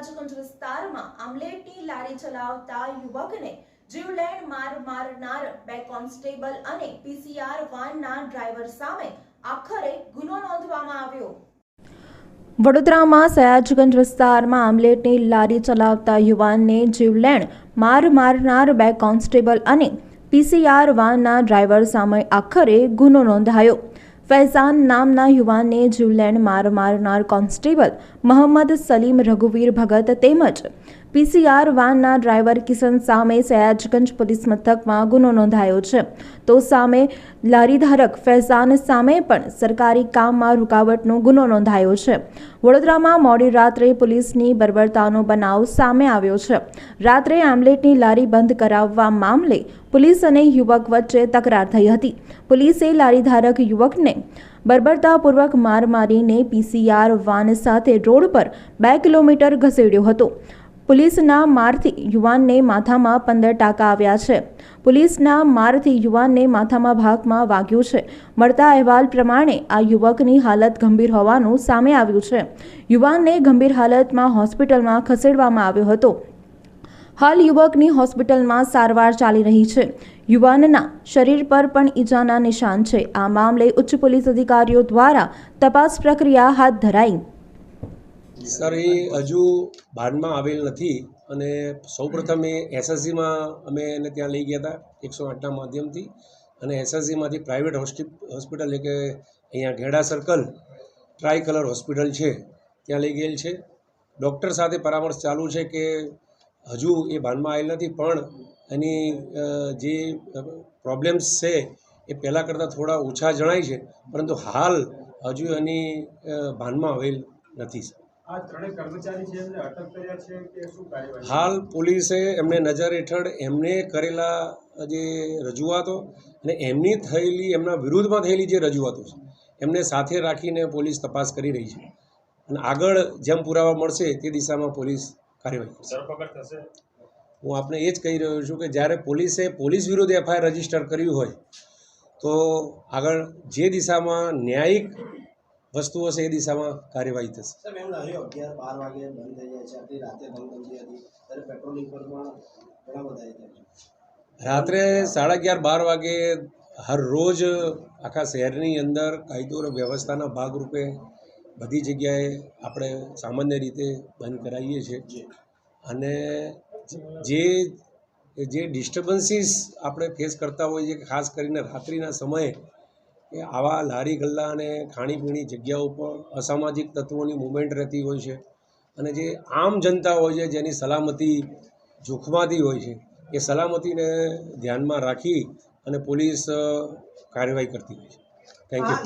સયાજગંજ વિસ્તારમાં આમલેટની લારી ચલાવતા યુવકને જીવલેણ માર મારનાર બે કોન્સ્ટેબલ અને પીસીઆર વાનના ડ્રાઈવર સામે આખરે ગુનો નોંધવામાં આવ્યો. વડોદરામાં સયાજગંજ વિસ્તારમાં આમલેટની લારી ચલાવતા યુવાનને જીવલેણ માર મારનાર બે કોન્સ્ટેબલ અને પીસીઆર વાનના ડ્રાઈવર સામે આખરે ગુનો નોંધાયો. ફૈઝાન નામના યુવાનને જીવલેણ માર મારનાર કોન્સ્ટેબલ મોહમ્મદ સલીમ રઘુવીર ભગત તેમજ પીસીઆર વાનના ડ્રાઈવર કિશન સામે સયાજગંજ પોલીસ મથકમાં ગુનો નોંધાયો છે. તો સામે લારીધારક ફૈઝાન સામે પણ સરકારી કામમાં રૂકાવટનો ગુનો નોંધાયો છે. વડોદરામાં મોડી રાત્રે પોલીસની બર્બરતાનો બનાવ સામે આવ્યો છે. રાત્રે આમલેટની લારી બંધ કરાવવા મામલે પોલીસ અને યુવક વચ્ચે તકરાર થઈ હતી. પોલીસે લારીધારક યુવકને બર્બરતાપૂર્વક માર મારીને પીસીઆર વાન સાથે રોડ પર બે કિલોમીટર ઘસેડ્યો હતો. પોલીસના મારથી યુવાનને માથામાં પંદર ટાંકા આવ્યા છે. પોલીસના મારથી યુવાનને માથામાં ભાગમાં વાગ્યું છે. મળતા અહેવાલ પ્રમાણે આ યુવકની હાલત ગંભીર હોવાનું સામે આવ્યું છે. યુવાનને ગંભીર હાલતમાં હોસ્પિટલમાં ખસેડવામાં આવ્યો હતો. હાલ યુવકની હોસ્પિટલમાં સારવાર ચાલી રહી છે. યુવાનના શરીર પર પણ ઈજાના નિશાન છે. આ મામલે ઉચ્ચ પોલીસ અધિકારીઓ દ્વારા તપાસ પ્રક્રિયા હાથ ધરાઈ સર, એ હજુ ભાનમાં આવેલ નથી અને સૌપ્રથમ એ એસએસસીમાં અમે એને ત્યાં લઈ ગયા હતા એકસો આઠના માધ્યમથી અને એસએસસીમાંથી પ્રાઇવેટ હોસ્પિટલ એટલે કે અહીંયા Gheda circle tri colour hospital છે, ત્યાં લઈ ગયેલ છે. ડૉક્ટર સાથે પરામર્શ ચાલુ છે કે હજુ એ ભાનમાં આવેલ નથી, પણ એની જે પ્રોબ્લેમ્સ છે એ પહેલાં કરતાં થોડા ઓછા જણાય છે, પરંતુ હાલ હજુ એની ભાનમાં આવેલ નથી, સર. આ ત્રણેય કર્મચારી છે એમને અટક કર્યા છે કે શું કાર્યવાહી? હાલ પોલીસે એમને નજર હેઠળ એમને કરેલા જે રજૂઆતો અને એમની થયેલી એમના વિરુદ્ધમાં થયેલી જે રજૂઆતો છે એમને સાથે રાખીને પોલીસ તપાસ કરી રહી છે. અને આગળ જેમ પુરાવા મળશે તે દિશામાં પોલીસ કાર્યવાહી કરશે. હું આપને એ જ કહી રહ્યો છું કે જ્યારે પોલીસે પોલીસ વિરુદ્ધ એફઆઈઆર રજિસ્ટર કર્યું હોય તો આગળ જે દિશામાં ન્યાયિક વસ્તુ છે એ દિશામાં કાર્યવાહી થશે. સાહેબ એમ લાગ્યું અગિયાર બાર વાગે બંધ થઈ જાય છે. આટલી રાતે બંધ થઈ હતી ત્યારે પેટ્રોલિંગ પર પણ ઘણા બધા એ થાય છે. રાત્રે સાડા અગિયાર બાર વાગે હર રોજ આખા શહેરની અંદર કાયદો અને વ્યવસ્થાના ભાગરૂપે બધી જગ્યાએ આપણે સામાન્ય રીતે બંધ કરાવીએ છીએ. અને જે જે ડિસ્ટર્બન્સીસ આપણે ફેસ કરતા હોઈએ છીએ ખાસ કરીને રાત્રિના સમયે કે આવા લારી ગલ્લા અને ખાણીપીણી જગ્યાઓ પર અસામાજિક તત્વોની મુવમેન્ટ રહેતી હોય છે અને જે આમ જનતા હોય છે, જેની સલામતી જોખમાતી હોય છે, એ સલામતીને ધ્યાનમાં રાખી અને પોલીસ કાર્યવાહી કરતી હોય છે. Thank you